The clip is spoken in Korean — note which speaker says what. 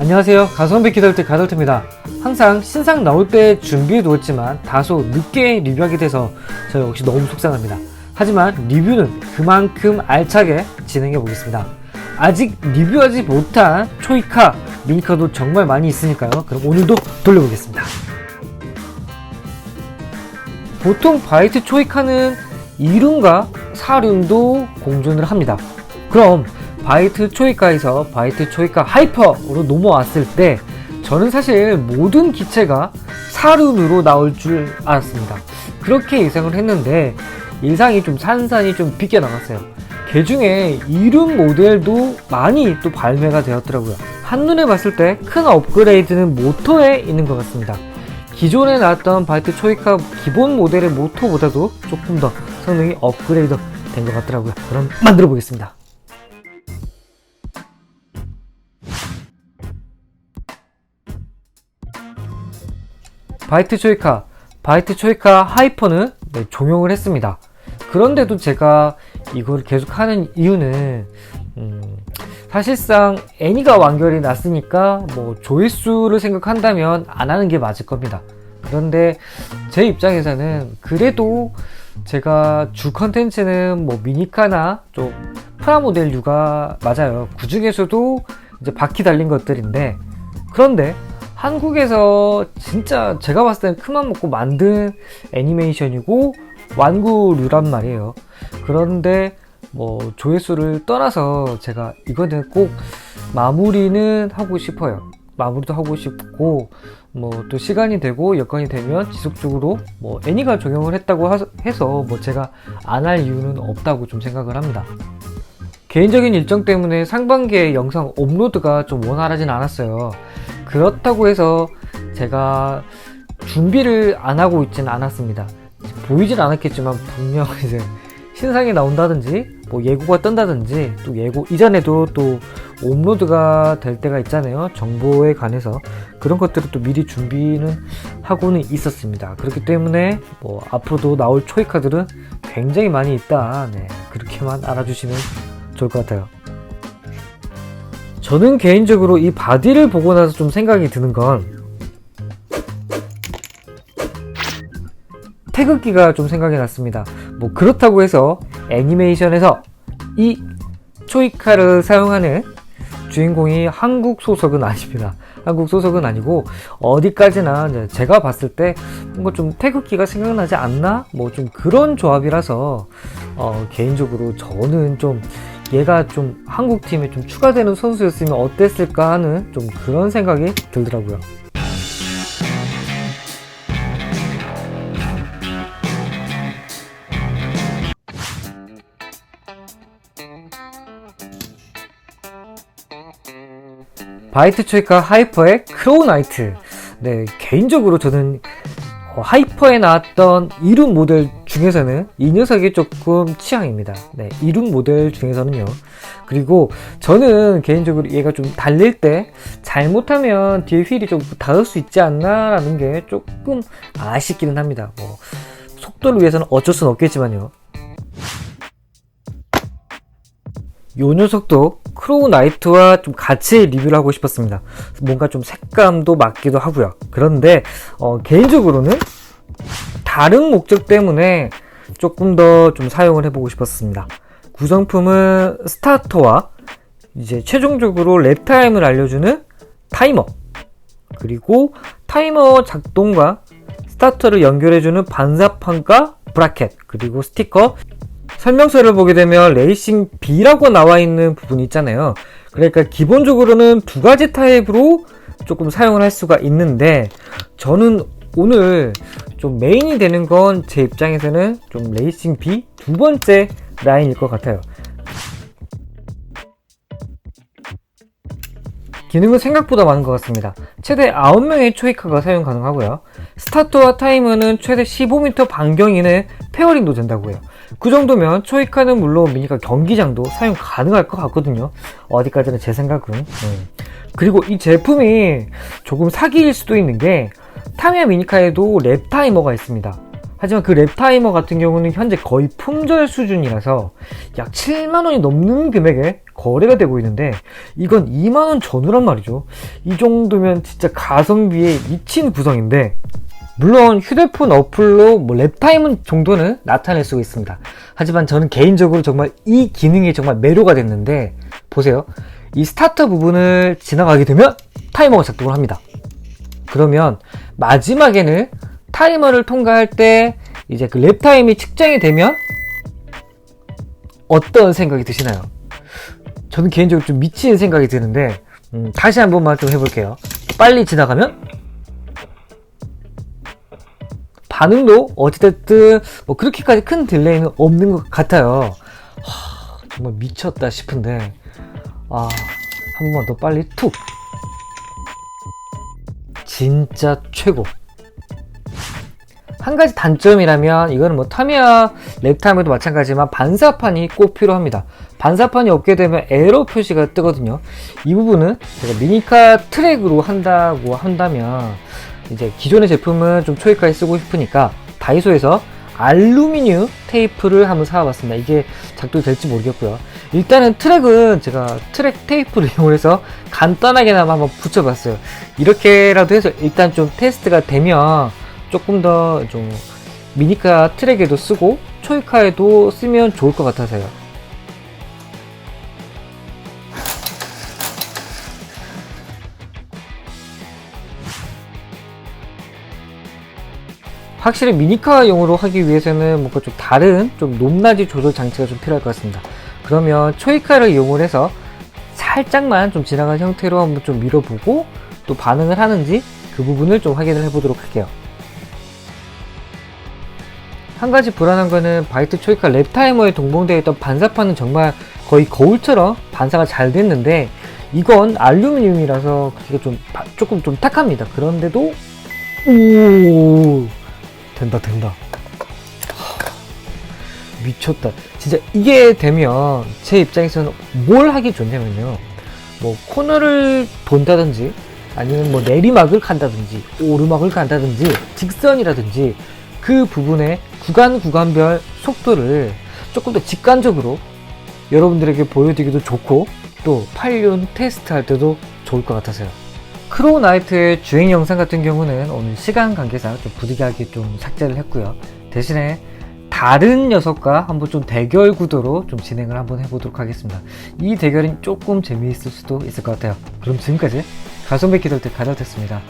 Speaker 1: 안녕하세요. 가성비 기다릴때 가돌트입니다. 항상 신상 나올 때 준비해 두었지만 다소 늦게 리뷰하게 돼서 저 역시 너무 속상합니다. 하지만 리뷰는 그만큼 알차게 진행해 보겠습니다. 아직 리뷰하지 못한 초이카, 미니카도 정말 많이 있으니까요. 그럼 오늘도 돌려보겠습니다. 보통 바이트 초이카는 이름과 사륜도 공존을 합니다. 그럼 바이트 초이카에서 바이트 초이카 하이퍼로 넘어왔을 때 저는 사실 모든 기체가 사륜으로 나올 줄 알았습니다. 그렇게 예상을 했는데 예상이 좀 산산이 좀 비껴나갔어요. 개 중에 이름 모델도 많이 또 발매가 되었더라고요. 한눈에 봤을 때 큰 업그레이드는 모터에 있는 것 같습니다. 기존에 나왔던 바이트 초이카 기본 모델의 모터보다도 조금 더 성능이 업그레이드 된 것 같더라고요. 그럼 만들어 보겠습니다. 바이트 초이카, 바이트 초이카 하이퍼는 네, 종용을 했습니다. 그런데도 제가 이걸 계속 하는 이유는 음, 사실상 애니가 완결이 났으니까 뭐 조회수를 생각한다면 안 하는 게 맞을 겁니다. 그런데 제 입장에서는 그래도 제가 주 컨텐츠는 뭐 미니카나 좀 프라모델류가 맞아요. 그 중에서도 이제 바퀴 달린 것들인데 그런데 한국에서 진짜 제가 봤을 때는 큰맘 먹고 만든 애니메이션이고 완구류란 말이에요. 그런데 뭐 조회수를 떠나서 제가 이거는 꼭 마무리는 하고 싶어요. 마무리도 하고 싶고 뭐 또 시간이 되고 여건이 되면 지속적으로 뭐 애니가 적용을 했다고 하- 해서 뭐 제가 안 할 이유는 없다고 좀 생각을 합니다. 개인적인 일정 때문에 상반기에 영상 업로드가 좀 원활하진 않았어요. 그렇다고 해서 제가 준비를 안 하고 있지는 않았습니다. 보이진 않았겠지만 분명 이제 신상이 나온다든지 뭐 예고가 뜬다든지 또 예고 이전에도 또 업로드가 될 때가 있잖아요. 정보에 관해서 그런 것들을 또 미리 준비는 하고는 있었습니다. 그렇기 때문에 뭐 앞으로도 나올 초이카들은 굉장히 많이 있다. 네, 그렇게만 알아주시면 좋을 것 같아요. 저는 개인적으로 이 바디를 보고 나서 좀 생각이 드는 건 태극기가 좀 생각이 났습니다. 뭐 그렇다고 해서 애니메이션에서 이 초이카를 사용하는 주인공이 한국 소속은 아닙니다. 한국 소속은 아니고 어디까지나 제가 봤을 때 뭔가 좀 태극기가 생각나지 않나? 뭐 좀 그런 조합이라서 어, 개인적으로 저는 좀 얘가 좀 한국 팀에 좀 추가되는 선수였으면 어땠을까 하는 좀 그런 생각이 들더라고요. 바이트 초이카 하이퍼의 크로우나이트. 네, 개인적으로 저는 어, 하이퍼에 나왔던 이름 모델 중에서는 이 녀석이 조금 취향입니다. 네, 이름 모델 중에서는요. 그리고 저는 개인적으로 얘가 좀 달릴 때 잘못하면 뒤에 휠이 좀 닿을 수 있지 않나라는 게 조금 아쉽기는 합니다. 뭐, 속도를 위해서는 어쩔 수는 없겠지만요. 요 녀석도 크로우 나이트와 좀 같이 리뷰를 하고 싶었습니다. 뭔가 좀 색감도 맞기도 하고요. 그런데 어, 개인적으로는 다른 목적 때문에 조금 더 좀 사용을 해보고 싶었습니다. 구성품은 스타터와 이제 최종적으로 랩타임을 알려주는 타이머 그리고 타이머 작동과 스타터를 연결해주는 반사판과 브라켓 그리고 스티커 설명서를 보게 되면 레이싱 B라고 나와 있는 부분이 있잖아요. 그러니까 기본적으로는 두 가지 타입으로 조금 사용을 할 수가 있는데 저는 오늘 좀 메인이 되는 건 제 입장에서는 좀 레이싱 B 두 번째 라인일 것 같아요. 기능은 생각보다 많은 것 같습니다. 최대 9명의 초이카가 사용 가능하고요. 스타트와 타이머는 최대 15m 반경 이내 페어링도 된다고요. 그 정도면 초이카는 물론 미니카 경기장도 사용 가능할 것 같거든요. 어디까지나 제 생각은. 음. 그리고 이 제품이 조금 사기일 수도 있는 게 타미야 미니카에도 랩 타이머가 있습니다. 하지만 그 랩타이머 같은 경우는 현재 거의 품절 수준이라서 약 7만원이 넘는 금액에 거래가 되고 있는데 이건 2만원 전후란 말이죠. 이 정도면 진짜 가성비에 미친 구성인데 물론 휴대폰 어플로 뭐 랩타임 정도는 나타낼 수가 있습니다. 하지만 저는 개인적으로 정말 이 기능이 정말 매료가 됐는데 보세요. 이 스타트 부분을 지나가게 되면 타이머가 작동을 합니다. 그러면 마지막에는 타이머를 통과할 때 이제 그 랩타임이 측정이 되면 어떤 생각이 드시나요? 저는 개인적으로 좀 미치는 생각이 드는데 음, 다시 한 번만 좀 해볼게요. 빨리 지나가면 반응도 어찌됐든 뭐 그렇게까지 큰 딜레이는 없는 것 같아요. 하, 정말 미쳤다 싶은데 아, 한 번만 더 빨리 툭. 진짜 최고. 한 가지 단점이라면 이거는 뭐 타미야 랩타임에도 마찬가지지만 반사판이 꼭 필요합니다. 반사판이 없게 되면 에러 표시가 뜨거든요. 이 부분은 제가 미니카 트랙으로 한다고 한다면 이제 기존의 제품은 좀 초이까지 쓰고 싶으니까 다이소에서 알루미늄 테이프를 한번 사와봤습니다. 이게 작동이 될지 모르겠고요. 일단은 트랙은 제가 트랙 테이프를 이용해서 간단하게나마 한번 붙여봤어요. 이렇게라도 해서 일단 좀 테스트가 되면 조금 더 좀 미니카 트랙에도 쓰고 초이카에도 쓰면 좋을 것 같아서요. 확실히 미니카용으로 하기 위해서는 뭔가 좀 다른 좀 높낮이 조절 장치가 좀 필요할 것 같습니다. 그러면 초이카를 이용을 해서 살짝만 좀 지나간 형태로 한번 좀 밀어보고 또 반응을 하는지 그 부분을 좀 확인을 해보도록 할게요. 한 가지 불안한 거는 바이트 초이카 랩타이머에 동봉되어 있던 반사판은 정말 거의 거울처럼 반사가 잘 됐는데 이건 알루미늄이라서 그게 좀 바- 조금 좀 탁합니다. 그런데도 오 된다 된다. 하, 미쳤다. 진짜 이게 되면 제 입장에서는 뭘 하기 좋냐면요. 뭐 코너를 본다든지 아니면 뭐 내리막을 간다든지 오르막을 간다든지 직선이라든지 그 부분에 구간 구간별 속도를 조금 더 직관적으로 여러분들에게 보여드리기도 좋고 또 8륜 테스트 할 때도 좋을 것 같아서요 크로우 나이트의 주행 영상 같은 경우는 오늘 시간 관계상 좀 부득이하게 좀 삭제를 했고요. 대신에 다른 녀석과 한번 좀 대결 구도로 좀 진행을 한번 해보도록 하겠습니다. 이 대결은 조금 재미있을 수도 있을 것 같아요. 그럼 지금까지 가성비 기돌 때 가잘됐습니다.